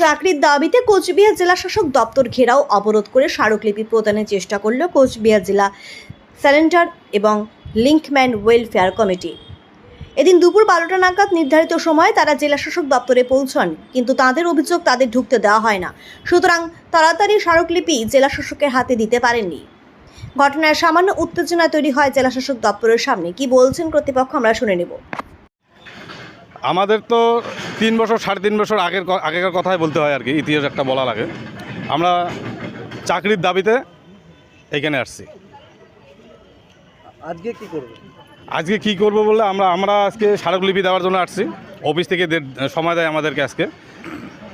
চাকরির দাবিতে কোচবিহার জেলা শাসক দপ্তর ঘেরাও অবরোধ করে স্মারকলিপি প্রদানের চেষ্টা করল কোচবিহার জেলা স্যালেন্ডার এবং লিঙ্কম্যান ওয়েলফেয়ার কমিটি। এদিন দুপুর বারোটা নাগাদ নির্ধারিত সময়ে তারা জেলা শাসক দপ্তরে পৌঁছন, কিন্তু তাদের অভিযোগ তাদের ঢুকতে দেওয়া হয় না। সুতরাং তাড়াতাড়ি স্মারকলিপি জেলা শাসকের হাতে দিতে পারেননি। ঘটনায় সামান্য উত্তেজনা তৈরি হয় জেলা শাসক দপ্তরের সামনে। কি বলছেন কর্তৃপক্ষ আমরা শুনে নেব। আমাদের তো তিন বছর সাড়ে তিন বছর আগের আগেকার কথাই বলতে হয় আর কি ইতিহাস একটা বলা লাগে। আমরা চাকরির দাবিতে এখানে আসছি। আজকে কি করবে? আজকে কি করব বললে আমরা আমরা আজকে স্মারকলিপি দেওয়ার জন্য আসছি। অফিস থেকে সময় দেয় আমাদেরকে আজকে।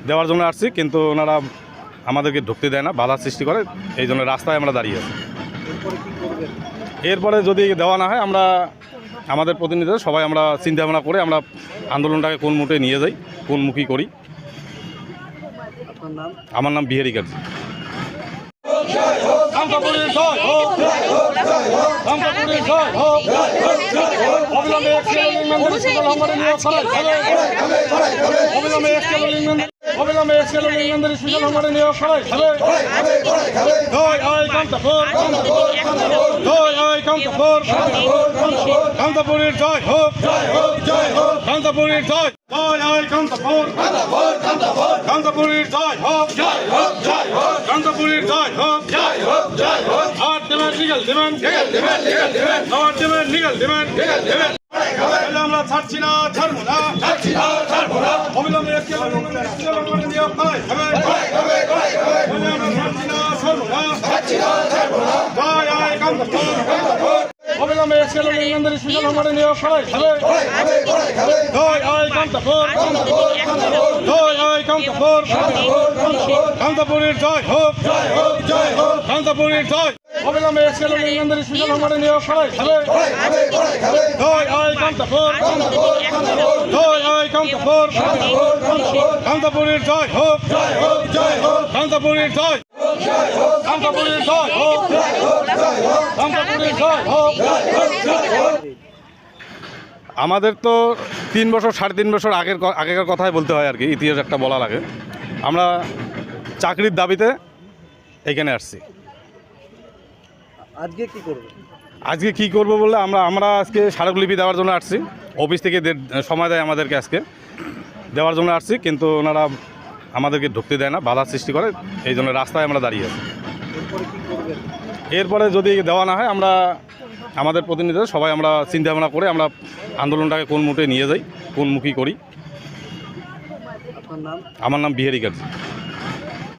দেওয়ার জন্য আসছি কিন্তু ওনারা আমাদেরকে ঢুকতে দেয় না বাধা সৃষ্টি করে এই জন্য রাস্তায় আমরা দাঁড়িয়ে আছি। এরপরে যদি দেওয়া না হয় আমরা আমাদের প্রতিনিধিরা সবাই আমরা চিন্তা ভাবনা করে আমরা আন্দোলনটাকে কোন মুটে নিয়ে যাই কোন মুখী করি আমার নাম বিহারি হোক কান্তাপুরের জয় জয় হয় কান্তাপুর কান্তাপুরের জয় হোক। জয় হোক জয় হোক। কান্তাপুরের জয়। হোক। জয় হোক জয় হোক। আর দেবেন লিগেল দেবেন। আর দেবেন লিগেল দেবেন। আমরা ছাড়ছি না ছাড়বো না। ছাড়ছি না ছাড়বো না। অবিলম্বে হয় অবিলম্বে একটি করে নিয়োগ করাই হবে হবে হবে জয় হয় কান্তাপুর জয় হয় কান্তাপুর কান্তাপুরের জয় হোক কান্তাপুরের জয় অবিলম্বে এক্সেলেন্ডারি সুযোগ আমাদের নিয়োগ করাই হবে জয় হয় কান্তাপুর হয় কান্তাপুর কান্তাপুরের জয় হোক কান্তাপুরের জয় আমাদের তো তিন বছর সাড়ে তিন বছর আগের আগেকার কথাই বলতে হয় আর কি ইতিহাস একটা বলা লাগে আমরা চাকরির দাবিতে এখানে আসছি। আজকে কি করবে? আজকে কি করব বলে আমরা আমরা আজকে স্মারকলিপি দেওয়ার জন্য আসছি। অফিস থেকে সময় দেয় আমাদেরকে আজকে। দেওয়ার জন্য আসছি কিন্তু ওনারা আমাদেরকে ঢুকতে দেয় না বাধা সৃষ্টি করে এই জন্য রাস্তায় আমরা দাঁড়িয়ে আছি। এরপরে যদি দেওয়া না হয় আমরা আমাদের প্রতিনিধিরা সবাই আমরা চিন্তা ভাবনা করে আমরা আন্দোলনটাকে কোন মুটে নিয়ে যাই কোন মুখী করি। আমার নাম বিহারী কাজী